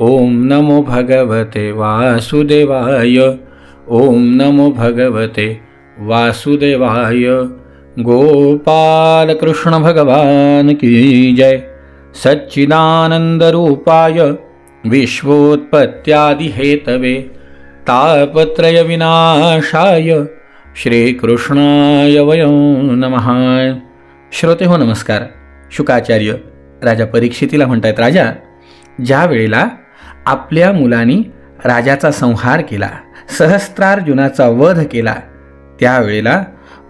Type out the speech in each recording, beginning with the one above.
ओम नमो भगवते वासुदेवाय। ओम नमो भगवते वासुदेवाय। गोपाल कृष्ण भगवान की जय। सच्चिदानंदरूपाय विश्वोत्पत्त्यादिहेतवे तापत्रयविनाशाय श्रीकृष्णाय वयं नमः। श्रोते हो नमस्कार। शुकाचार्य राजा परीक्षितीला म्हणतायत राजा ज्या वेळेला आपल्या मुलांनी राजाचा संहार केला सहस्त्रार्जुनाचा वध केला. त्यावेळेला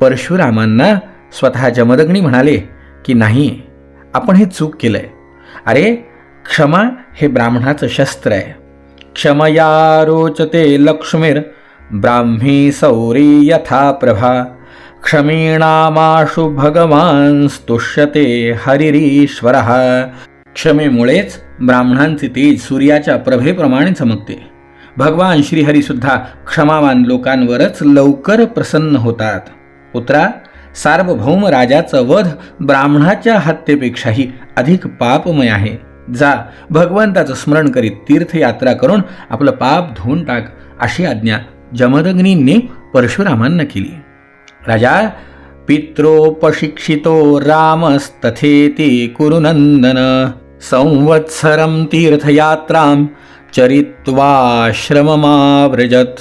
परशुरामांना स्वतः जमदग्नी म्हणाले की नाही आपण हे चूक केलं आहे अरे क्षमा हे ब्राह्मणाचं शस्त्र आहे. क्षमया रोचते लक्ष्मीर ब्राह्मी सौरी यथा प्रभा. क्षमीणामाशु भगवान स्तुष्यते हरिरीश्वर. क्षमेमुळेच ब्राह्मणांचे तेज सूर्याच्या प्रभेप्रमाणे चमकते. भगवान श्रीहरीसुद्धा क्षमावान लोकांवरच लवकर प्रसन्न होतात. पुत्रा सार्वभौम राजाचं वध ब्राह्मणाच्या हत्येपेक्षाही अधिक पापमय आहे. जा भगवंताचं स्मरण करीत तीर्थयात्रा करून आपलं पाप धुवून टाक अशी आज्ञा जमदग्नींनी परशुरामांना केली. राजा पित्रोपशिक्षितो रामस्तथेती कुरुनंदन। संवत्सरं तीर्थयात्रां चरित्वाश्रममाव्रजत.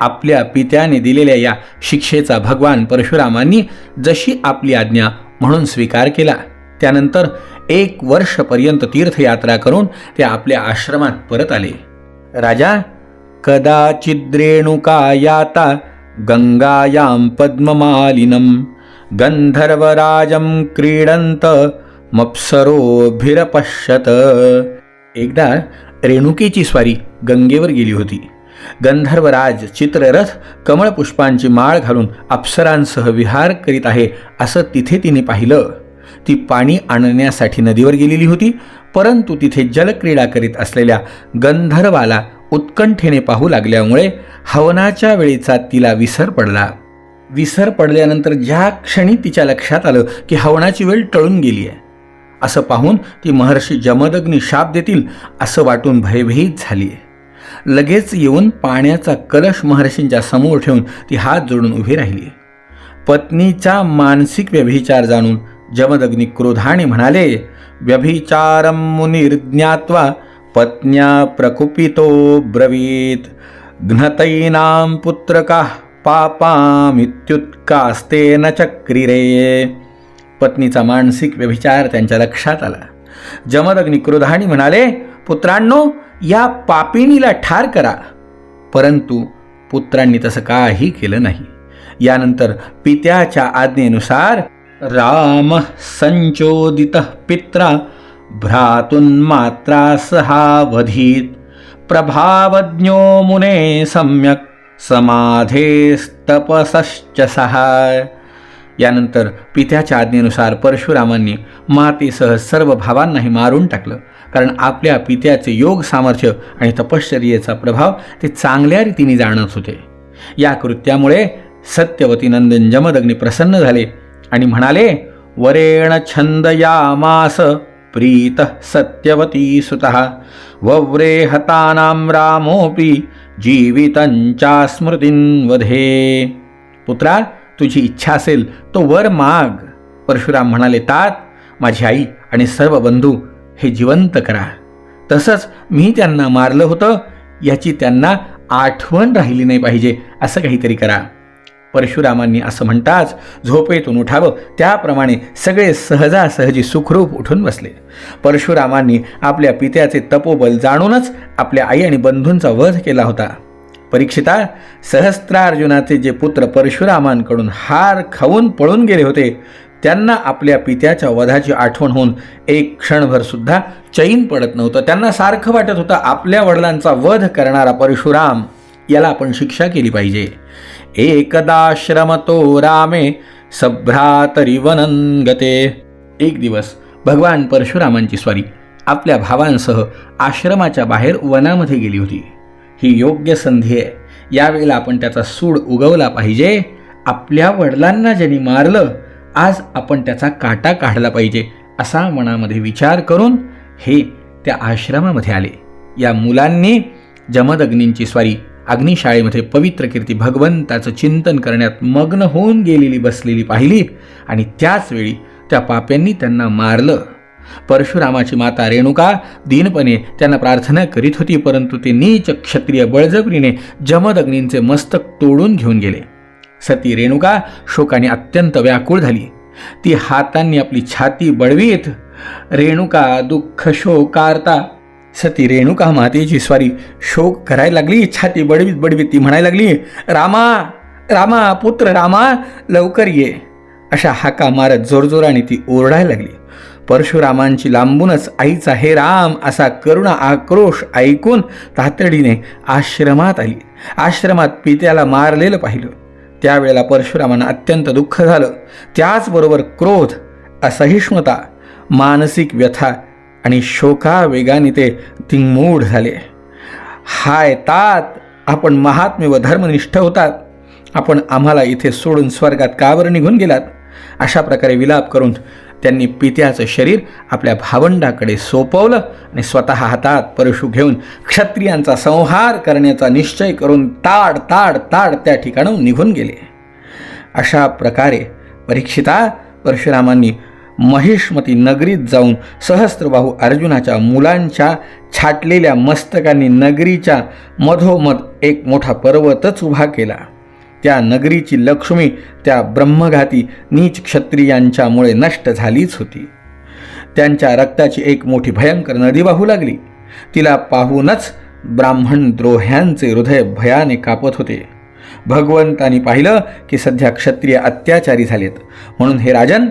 आपल्या पित्याने दिलेल्या या शिक्षेचा भगवान परशुरामांनी जशी आपली आज्ञा म्हणून स्वीकार केला त्यानंतर एक वर्षपर्यंत तीर्थयात्रा करून ते आपल्या आश्रमात परत आले. राजा कदाचिद्रेणुका याता गंगायां पद्ममालिनं गंधर्वराजं क्रीडंत मप्सरोभिरपश्यत. एकदा रेणुकेची स्वारी गंगेवर गेली होती. गंधर्वराज चित्ररथ कमळपुष्पांची माळ घालून अप्सरांसह विहार करीत आहे असं तिथे तिने पाहिलं. ती पाणी आणण्यासाठी नदीवर गेलेली होती परंतु तिथे जलक्रीडा करीत असलेल्या गंधर्वाला उत्कंठेने पाहू लागल्यामुळे हवनाच्या वेळेचा तिला विसर पडला. विसर पडल्यानंतर ज्या क्षणी तिच्या लक्षात आलं की हवनाची वेळ टळून गेली आहे असं पाहून ती महर्षी जमदग्नी शाप देतील असं वाटून भयभीत झाली. आहे लगेच येऊन पाण्याचा कलश महर्षींच्या समोर ठेवून ती हात जोडून उभी राहिली. पत्नीचा मानसिक व्यभिचार जाणून जमदग्नी क्रोधाने म्हणाले व्यभिचारम मुनिर्ज्ञात्वा पत्न्या प्रकुपितो ब्रवीत. घ्नतैनां पुत्रका पापामित्युत्कास्ते न चक्रिरे. पत्नीचा मानसिक व्यभिचार त्यांच्या लक्षात आला. जमदग्नी क्रोधाने म्हणाले पुत्रांनो या पापिणीला ठार करा. परंतु पुत्रांनी तसं काही केलं नाही. यानंतर पित्याच्या आज्ञेनुसार राम संचोदित पित्रा भ्रातुन्मात्रा सहावधीत प्रभावज्ञो मुने सम्यक समाधेस्तपसश्च सहाय यानंतर पित्याच्या आज्ञेनुसार परशुरामांनी मातेसह सर्व भावांनाही मारून टाकलं. कारण आपल्या पित्याचे योग सामर्थ्य आणि तपश्चर्येचा प्रभाव ते चांगल्या रीतीने जाणत होते. या कृत्यामुळे सत्यवती नंदन जमदग्नी प्रसन्न झाले आणि म्हणाले वरेण छंदयामास प्रीत सत्यवती सुतः वव्रे हतानाम रामोपी जीवितंचा स्मृतींवधे पुत्रा तुझी इच्छा असेल तो वर माग. परशुराम म्हणाले तात माझी आई आणि सर्व बंधू हे जिवंत करा. तसंच मी त्यांना मारलं होतं याची त्यांना आठवण राहिली नाही पाहिजे असं काहीतरी करा. परशुरामांनी असं म्हणताच झोपेतून उठावं. त्याप्रमाणे सगळे सहजासहजी सुखरूप उठून बसले. परशुरामांनी आपल्या पित्याचे तपोबल जाणूनच आपल्या आई आणि बंधूंचा वध केला होता. परीक्षिता सहस्त्रार्जुनाचे जे पुत्र परशुरामांकडून हार खाऊन पळून गेले होते त्यांना आपल्या पित्याच्या वधाची आठवण होऊन एक क्षणभर सुद्धा चैन पडत नव्हतं. त्यांना सारखं वाटत होतं आपल्या वडिलांचा वध करणारा परशुराम याला आपण शिक्षा केली पाहिजे. एकदा श्रमतो रामे सभ्रातरी वनंगते एक दिवस भगवान परशुरामांची स्वारी आपल्या भावांसह आश्रमाच्या बाहेर वनामध्ये गेली होती. ही योग्य संधी आहे. यावेळेला आपण त्याचा सूड उगवला पाहिजे. आपल्या वडिलांना ज्यांनी मारलं आज आपण त्याचा काटा काढला पाहिजे असा मनामध्ये विचार करून हे त्या आश्रमामध्ये आले. या मुलांनी जमदग्नींची स्वारी अग्निशाळेमध्ये पवित्र कीर्ती भगवंताचं चिंतन करण्यात मग्न होऊन गेलेली बसलेली पाहिली आणि त्याचवेळी त्या पाप्यांनी त्यांना मारलं. परशुरामाची माता रेणुका दीनपणे त्यांना प्रार्थना करीत होती परंतु ते नीच क्षत्रिय बळजबरीने जमदग्नींचे मस्तक तोडून घेऊन गेले. सती रेणुका शोकाने अत्यंत व्याकुळ झाली. ती हातांनी आपली छाती बळवीत रेणुका दुःख शोकारता सती रेणुका मातेची स्वारी शोक करायला लागली छाती बडवीत बडवीत ती म्हणायला लागली रामा रामा पुत्र रामा लवकर ये. अशा हाका मारत जोरजोराने ती ओरडायला लागली. परशुरामांची लांबूनच आईचा हे राम असा करुणा आक्रोश ऐकून तातडीने आश्रमात आली. आश्रमात पित्याला मारलेलं पाहिलं. त्यावेळेला परशुरामांना अत्यंत दुःख झालं. त्याचबरोबर क्रोध असहिष्णुता मानसिक व्यथा आणि शोकावेगाने ते तिंगमूढ झाले. हाय तात आपण महात्मे व धर्मनिष्ठ होतात. आपण आम्हाला इथे सोडून स्वर्गात कावर निघून गेलात. अशा प्रकारे विलाप करून त्यांनी पित्याचं शरीर आपल्या भावंडाकडे सोपवलं आणि स्वतः हातात परशु घेऊन क्षत्रियांचा संहार करण्याचा निश्चय करून ताड ताड ताड त्या ठिकाणाहून निघून गेले. अशा प्रकारे परीक्षिता परशुरामांनी महिष्मती नगरीत जाऊन सहस्त्रबाहू अर्जुनाच्या मुलांच्या छाटलेल्या मस्तकांनी नगरीच्या मधोमध एक मोठा पर्वतच उभा केला. त्या नगरीची लक्ष्मी त्या ब्रह्मघाती नीच क्षत्रियांच्यामुळे नष्ट झालीच होती. त्यांच्या रक्ताची एक मोठी भयंकर नदी वाहू लागली. तिला पाहूनच ब्राह्मण द्रोह्यांचे हृदय भयाने कापत होते. भगवंतानी पाहिलं की सध्या क्षत्रिय अत्याचारी झालेत. म्हणून हे राजन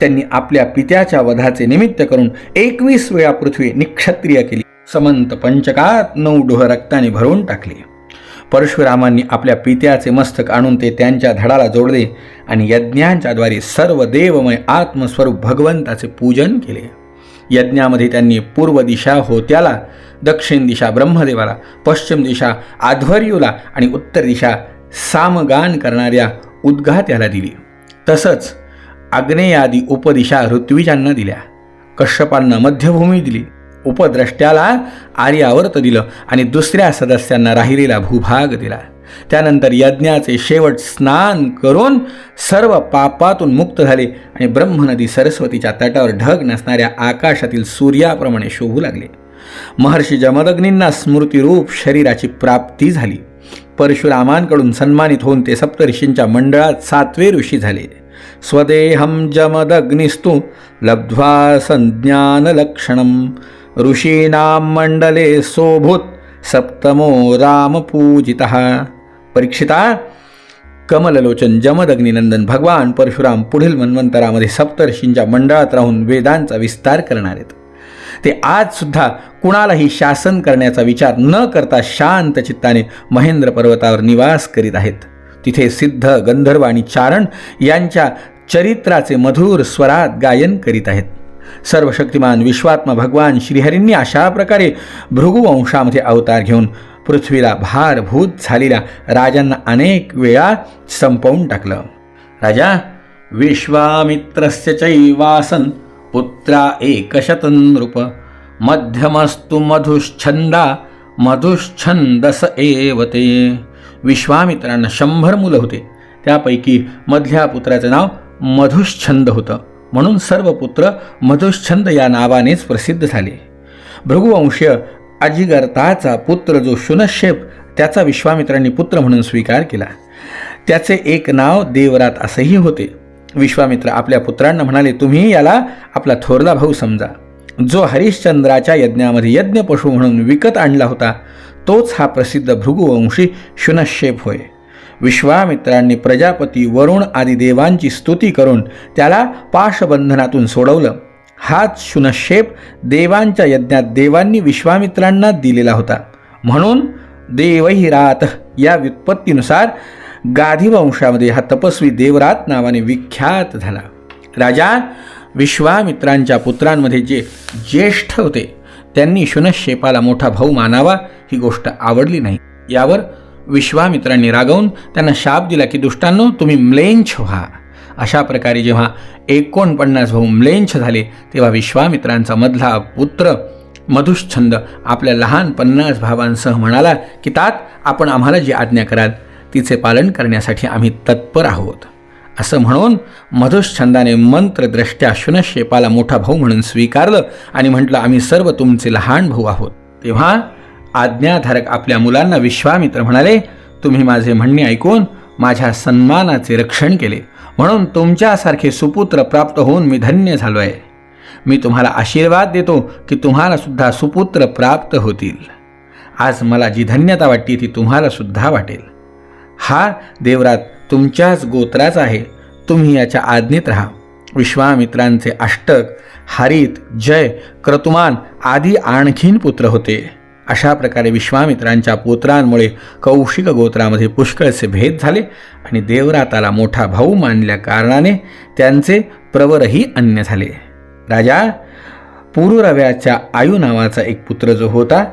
त्यांनी आपल्या पित्याच्या वधाचे निमित्त करून एकवीस वेळा पृथ्वी निक्षत्रिय केली. समंत पंचकात नऊ डोह रक्ताने भरून टाकली. परशुरामांनी आपल्या पित्याचे मस्तक आणून ते त्यांच्या धडाला जोडले आणि यज्ञांच्याद्वारे सर्व देवमय आत्मस्वरूप भगवंताचे पूजन केले. यज्ञामध्ये त्यांनी पूर्व दिशा होत्याला दक्षिण दिशा ब्रह्मदेवाला पश्चिम दिशा आध्वर्यूला आणि उत्तर दिशा सामगान करणाऱ्या उद्घात्याला दिली. तसंच आग्नेयादी उपदिशा ऋत्विजांना दिल्या. कश्यपांना मध्यभूमी दिली. उपद्रष्ट्याला आर्यावर्त दिलं आणि दुसऱ्या सदस्यांना राहिलेला भूभाग दिला. त्यानंतर यज्ञाचे शेवट स्नान करून सर्व पापातून मुक्त झाले आणि ब्रह्मनदी सरस्वतीच्या तटावर ढग नसणाऱ्या आकाशातील सूर्याप्रमाणे शोभू लागले. महर्षी जमदग्नींना स्मृतिरूप शरीराची प्राप्ती झाली. परशुरामांकडून सन्मानित होऊन ते सप्तऋषींच्या मंडळात सातवे ऋषी झाले. स्वदेहं जमदग्निस्तु लब्ध्वा संज्ञानलक्षणं ऋषीणां मंडले सोभूत सप्तमो रामपूजितः परीक्षिता कमललोचन जमदग्निनंदन भगवान परशुराम पुढील मन्वंतरामध्ये सप्तर्षींच्या मंडळात राहून वेदांचा विस्तार करणार आहेत. ते आजसुद्धा कुणालाही शासन करण्याचा विचार न करता शांत चित्ताने महेंद्र पर्वतावर निवास करीत आहेत. तिथे सिद्ध गंधर्व आणि चारण यांच्या चरित्राचे मधुर स्वरात गायन करीत आहेत. सर्वशक्तिमान विश्वात्मा भगवान श्रीहरींनी अशा प्रकारे भृगुवंशामध्ये अवतार घेऊन पृथ्वीला भारभूत झालेल्या राजांना अनेक वेळा संपवून टाकलं. राजा विश्वामित्रस्य चैवासन पुत्रा एकशतं नृप मध्यमस्तु मधुश्छंदा मधुश्छंदस एव ते. विश्वामित्रांना शंभर मुलं होते. त्यापैकी मधल्या पुत्राचं नाव मधुश्छंद होतं. म्हणून सर्व पुत्र मधुश्छंद या नावानेच प्रसिद्ध झाले. भृगुवंशीय अजिगर्ताचा पुत्र जो शुनशेप त्याचा विश्वामित्रांनी पुत्र म्हणून स्वीकार केला. त्याचे एक नाव देवरात असंही होते. विश्वामित्र आपल्या पुत्रांना म्हणाले तुम्ही याला आपला थोरला भाऊ समजा. जो हरिश्चंद्राच्या यज्ञामध्ये यज्ञ पशु म्हणून विकत आणला होता तोच हा प्रसिद्ध भृगुवंशी शुनशेप होय. विश्वामित्रांनी प्रजापती वरुण आदी देवांची स्तुती करून त्याला पाशबंधनातून सोडवलं. हाच शुनशेप देवांच्या यज्ञात देवांनी विश्वामित्रांना दिलेला होता. म्हणून देवहिरात या व्युत्पत्तीनुसार गाधीवंशामध्ये हा तपस्वी देवरात नावाने विख्यात झाला. राजा विश्वामित्रांच्या पुत्रांमध्ये जे ज्येष्ठ होते त्यांनी शुनशेपाला मोठा भाऊ मानावा ही गोष्ट आवडली नाही. यावर विश्वामित्रांनी रागवून त्यांना शाप दिला की दुष्टांनो तुम्ही म्लेंछ व्हा. अशा प्रकारे जेव्हा एकोणपन्नास भाऊ म्लेंछ झाले तेव्हा विश्वामित्रांचा मधला पुत्र मधुश्छंद आपल्या लहान पन्नास भावांसह म्हणाला की तात आपण आम्हाला जी आज्ञा कराल तिचे पालन करण्यासाठी आम्ही तत्पर आहोत. असं म्हणून मधुश्छंदाने मंत्रद्रष्ट्या शुनशेपाला मोठा भाऊ म्हणून स्वीकारलं आणि म्हटलं आम्ही सर्व तुमचे लहान भाऊ आहोत. तेव्हा आज्ञाधारक आपल्या मुलांना विश्वामित्र म्हणाले तुम्ही माझे म्हणणे ऐकून माझ्या सन्मानाचे रक्षण केले. म्हणून तुमच्यासारखे सुपुत्र प्राप्त होऊन मी धन्य झालो आहे. मी तुम्हाला आशीर्वाद देतो की तुम्हाला सुद्धा सुपुत्र प्राप्त होतील. आज मला जी धन्यता वाटते ती तुम्हाला सुद्धा वाटेल. हा देवरात तुमच्याच गोत्राचा आहे. तुम्ही याच्या आज्ञेत राहा. विश्वामित्रांचे अष्टक हरित जय क्रतुमान आदी आणखीन पुत्र होते. अशा प्रकारे विश्वामित्रांच्या पुत्रांमुळे कौशिक गोत्रामध्ये पुष्कळचे भेद झाले आणि देवराताला मोठा भाऊ मानल्या कारणाने त्यांचे प्रवरही अन्य झाले. राजा पुरुरव्याच्या आयु नावाचा एक पुत्र जो होता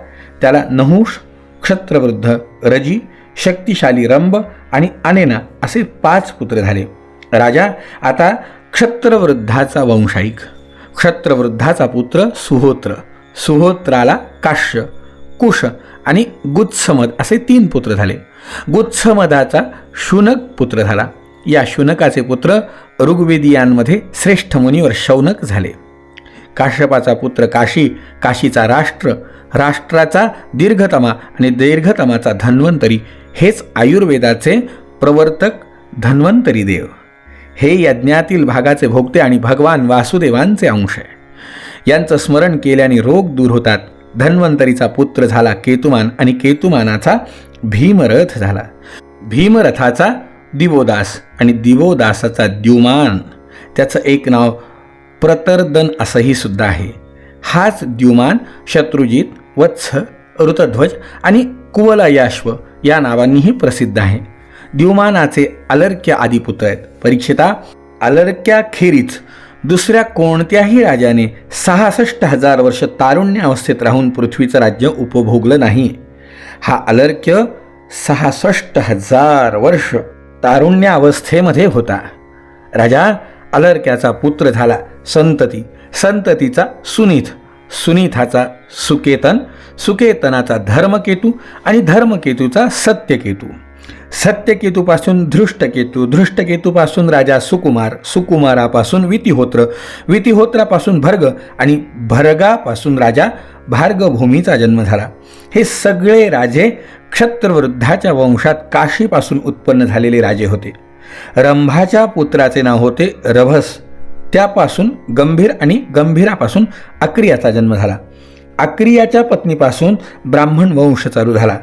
त्याला नहुष क्षत्रवृद्ध रजी शक्तिशाली रंब आणि अनेना असे पाच पुत्र झाले. राजा आता क्षत्रवृद्धाचा वंशाईक क्षत्रवृद्धाचा पुत्र सुहोत्र सुहोत्राला काश्य कुश आणि गुत्समद असे तीन पुत्र झाले. गुत्समदाचा शुनक पुत्र झाला. या शुनकाचे पुत्र ऋग्वेदियांमध्ये श्रेष्ठ मुनीवर शौनक झाले. काश्यपाचा पुत्र काशी काशीचा राष्ट्र राष्ट्राचा दीर्घतमा आणि दीर्घतमाचा धन्वंतरी हेच आयुर्वेदाचे प्रवर्तक धन्वंतरी देव. हे यज्ञातील भागाचे भोगते आणि भगवान वासुदेवांचे अंश आहे. यांचं स्मरण केल्याने रोग दूर होतात. धन्वंतरीचा पुत्र झाला केतुमान आणि केतुमानाचा भीमरथ झाला. भीमरथाचा दिवोदास आणि दिवोदासाचा द्युमान. त्याचं एक नाव प्रतर्दन असंही सुद्धा आहे. हाच द्युमान शत्रुजित वत्स ऋतध्वज आणि कुवलायाश्व या नावांनीही प्रसिद्ध आहे. द्युमानाचे अलर्क्य आदी पुत्र आहेत. परीक्षिता अलर्क्याखेरीज दुसऱ्या कोणत्याही राजाने सहासष्ट हजार वर्ष तारुण्य अवस्थेत राहून पृथ्वीचं राज्य उपभोगलं नाही. हा अलर्क्य सहासष्ट हजार वर्ष तारुण्य अवस्थेमध्ये होता. राजा अलर्क्याचा पुत्र झाला संतती. संततीचा सुनीत. सुनीथाचा सुकेतन. सुकेतनाचा धर्मकेतू आणि धर्मकेतूचा सत्यकेतू. सत्यकेतूपासून धृष्टकेतू धृष्टकेतूपासून राजा सुकुमार सुकुमारापासून वितिहोत्र वितिहोत्रापासून भर्ग आणि भर्गापासून राजा भार्गभूमीचा जन्म झाला. हे सगळे राजे क्षत्रवृद्धाच्या वंशात काशीपासून उत्पन्न झालेले राजे होते. रंभाच्या पुत्राचे नाव होते रभस. त्यापासून गंभीर आणि गंभीरापासून अक्रियाचा जन्म झाला. अक्रियाच्या पत्नीपासून ब्राह्मण वंश चालू झाला.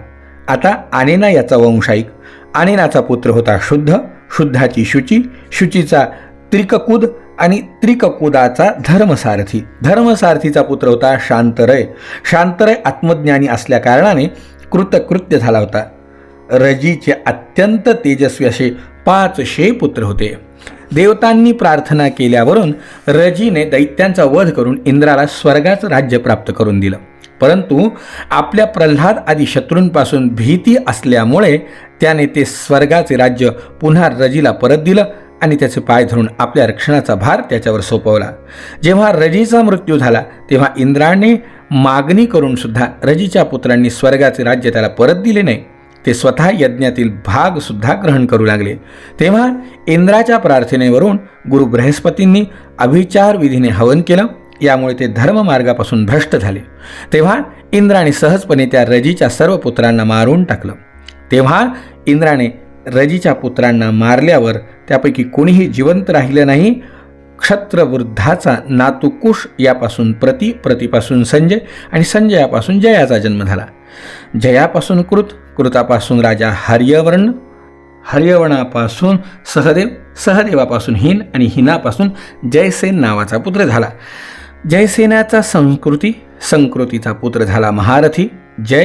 आता आनेना याचा वंशाईक. आनेनाचा पुत्र होता शुद्ध शुद्धाची शुची शुचीचा त्रिककुद आणि त्रिककुदाचा धर्मसारथी. धर्मसारथीचा पुत्र होता शांतरय. शांतरय आत्मज्ञानी असल्याकारणाने कृतकृत्य झाला होता. रजीचे अत्यंत तेजस्वी असे पाचशे पुत्र होते. देवतांनी प्रार्थना केल्यावरून रजीने दैत्यांचा वध करून इंद्राला स्वर्गाचं राज्य प्राप्त करून दिलं. परंतु आपल्या प्रल्हाद आदी शत्रूंपासून भीती असल्यामुळे त्याने ते स्वर्गाचे राज्य पुन्हा रजीला परत दिलं आणि त्याचे पाय धरून आपल्या रक्षणाचा भार त्याच्यावर सोपवला. जेव्हा रजीचा मृत्यू झाला तेव्हा इंद्राने मागणी करून सुद्धा रजीच्या पुत्रांनी स्वर्गाचे राज्य त्याला परत दिले नाही. ते स्वतः यज्ञातील भागसुद्धा ग्रहण करू लागले. तेव्हा इंद्राच्या प्रार्थनेवरून गुरु बृहस्पतींनी अभिचार विधीने हवन केलं. यामुळे ते धर्ममार्गापासून भ्रष्ट झाले. तेव्हा इंद्राने सहजपणे त्या रजीच्या सर्व पुत्रांना मारून टाकलं. तेव्हा इंद्राने रजीच्या पुत्रांना मारल्यावर त्यापैकी कोणीही जिवंत राहिलं नाही. क्षत्रवृद्धाचा नातुकुश यापासून प्रति प्रतिपासून संजय आणि संजयापासून जयाचा जन्म झाला. जयापासून कृत कृतापासून राजा हर्यवर्ण हर्यवणापासून सहदेव सहदेवापासून हिन आणि हिनापासून जयसेन नावाचा पुत्र झाला. जयसेनाचा संस्कृती संकृतीचा पुत्र झाला महारथी. जय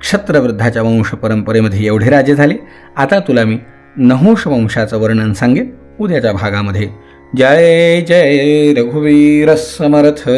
क्षत्रवृद्धाच्या वंश परंपरेमध्ये एवढे राजे झाले. आता तुला मी नहुष वंशाचं वर्णन सांगेन. उद्याच्या भागामध्ये. जय जय रघुवीर समर्थ.